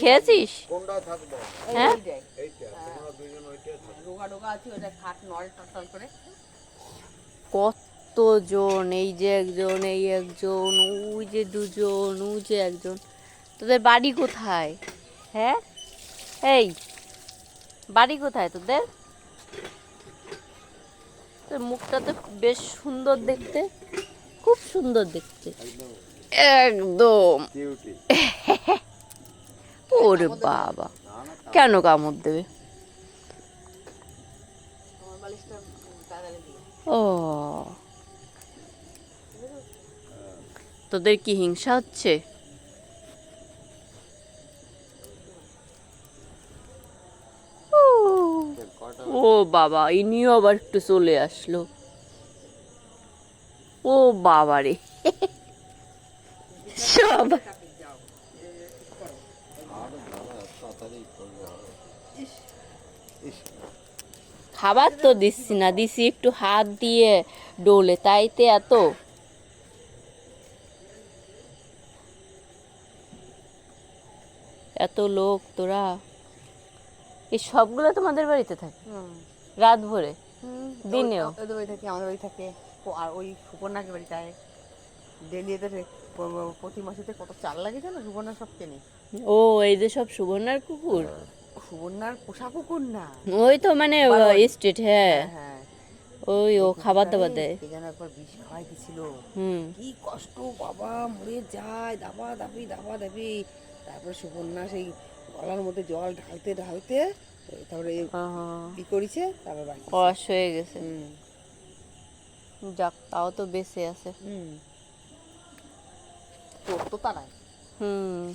খেয়েছিস? হ্যাঁ? কতজন এই যে একজন এই একজন ওই যে দুজন ওই যে একজন। তোদের বাড়ি কোথায়? হ্যাঁ? এই বাড়ি কোথায় তোদের? তোর মুখটা তো বেশ সুন্দর দেখতে। খুব সুন্দর দেখতে। একদম। ওরে বাবা। কেন কামড় দেবে? ও। তোদের কি হিংসা হচ্ছে? ও, বাবা ইনিও আবার একটু চলে আসলো। ও বাবা রে সব খাবার তো দিচ্ছি না দিছি একটু হাত দিয়ে ডোলে তাইতে এত? এত লোক তোরা? এই সবগুলো তোমাদের বাড়িতে থাকে? রাত ভরে? দিনেও? ওদের বাড়ি থাকে আমাদের বাড়ি থাকে। আর ওই সুপর্ণাকে বাড়ি যায়। ডেলি এদের প্রতি মাসেতে কত চাল লাগে জানো? সুপর্ণা সব কেনে। ও এই যে সব সুবর্ণার কুকুর? সুবর্ণার পোষা কুকুর না। ওই তো মানে স্ট্রিট হ্যাঁ। হ্যাঁ ওই ও খাবার দাবার দেয়। কে যেন একবার বিষ খাওয়াই হুম। কি কষ্ট বাবা মরে যায় দাবা দাবি দাবা দাবি। তারপরে সুপর্ণা সেই গলার মধ্যে জল ঢালতে ঢালতে তারপরে ই করেছে? তারপর বাড়ি হয়ে গেছে। যাক তাও তো বেঁচে আছে। হুম। করতো তারাই হুম।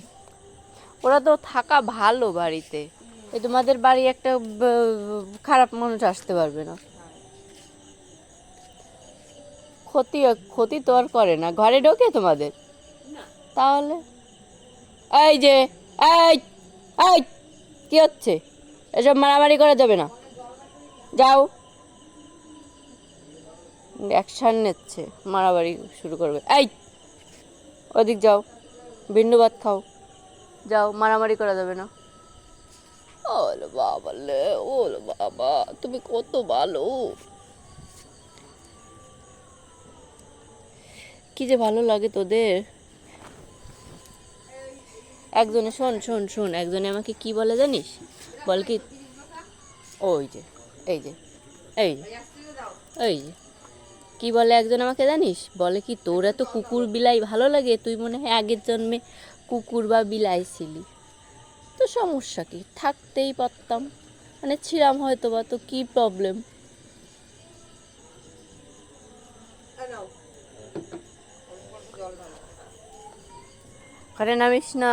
ওরা তো থাকা ভালো বাড়িতে। এই তোমাদের বাড়ি একটা খারাপ মানুষ আসতে পারবে না। ক্ষতি ক্ষতি তো আর করে না। ঘরে ঢোকে তোমাদের? তাহলে? এই যে, এই এই, কি হচ্ছে? এসব মারামারি করা যাবে না। যাও। অ্যাকশন নিচ্ছে, মারামারি শুরু করবে। এই! ওদিক যাও বিন্ডু ভাত খাও। যাও মারামারি করা যাবে না। ওলে বাবা লে ওলে বাবা তুমি কত ভালো। কি যে ভালো লাগে তোদের। একজনে শোন শোন শোন একজনে আমাকে কি বলে জানিস? বল কি? ওই যে এই যে এই যে এই যে। কি বলে একজন আমাকে জানিস? বলে কি, তোর এত কুকুর বিলাই ভালো লাগে? তুই মনে হয় আগের জন্মে কুকুর বা বিলাই ছিলি তো সমস্যা কি? থাকতেই পারতাম। মানে ছিলাম হয়তো বা তো কি প্রবলেম ঘরে নামিস না।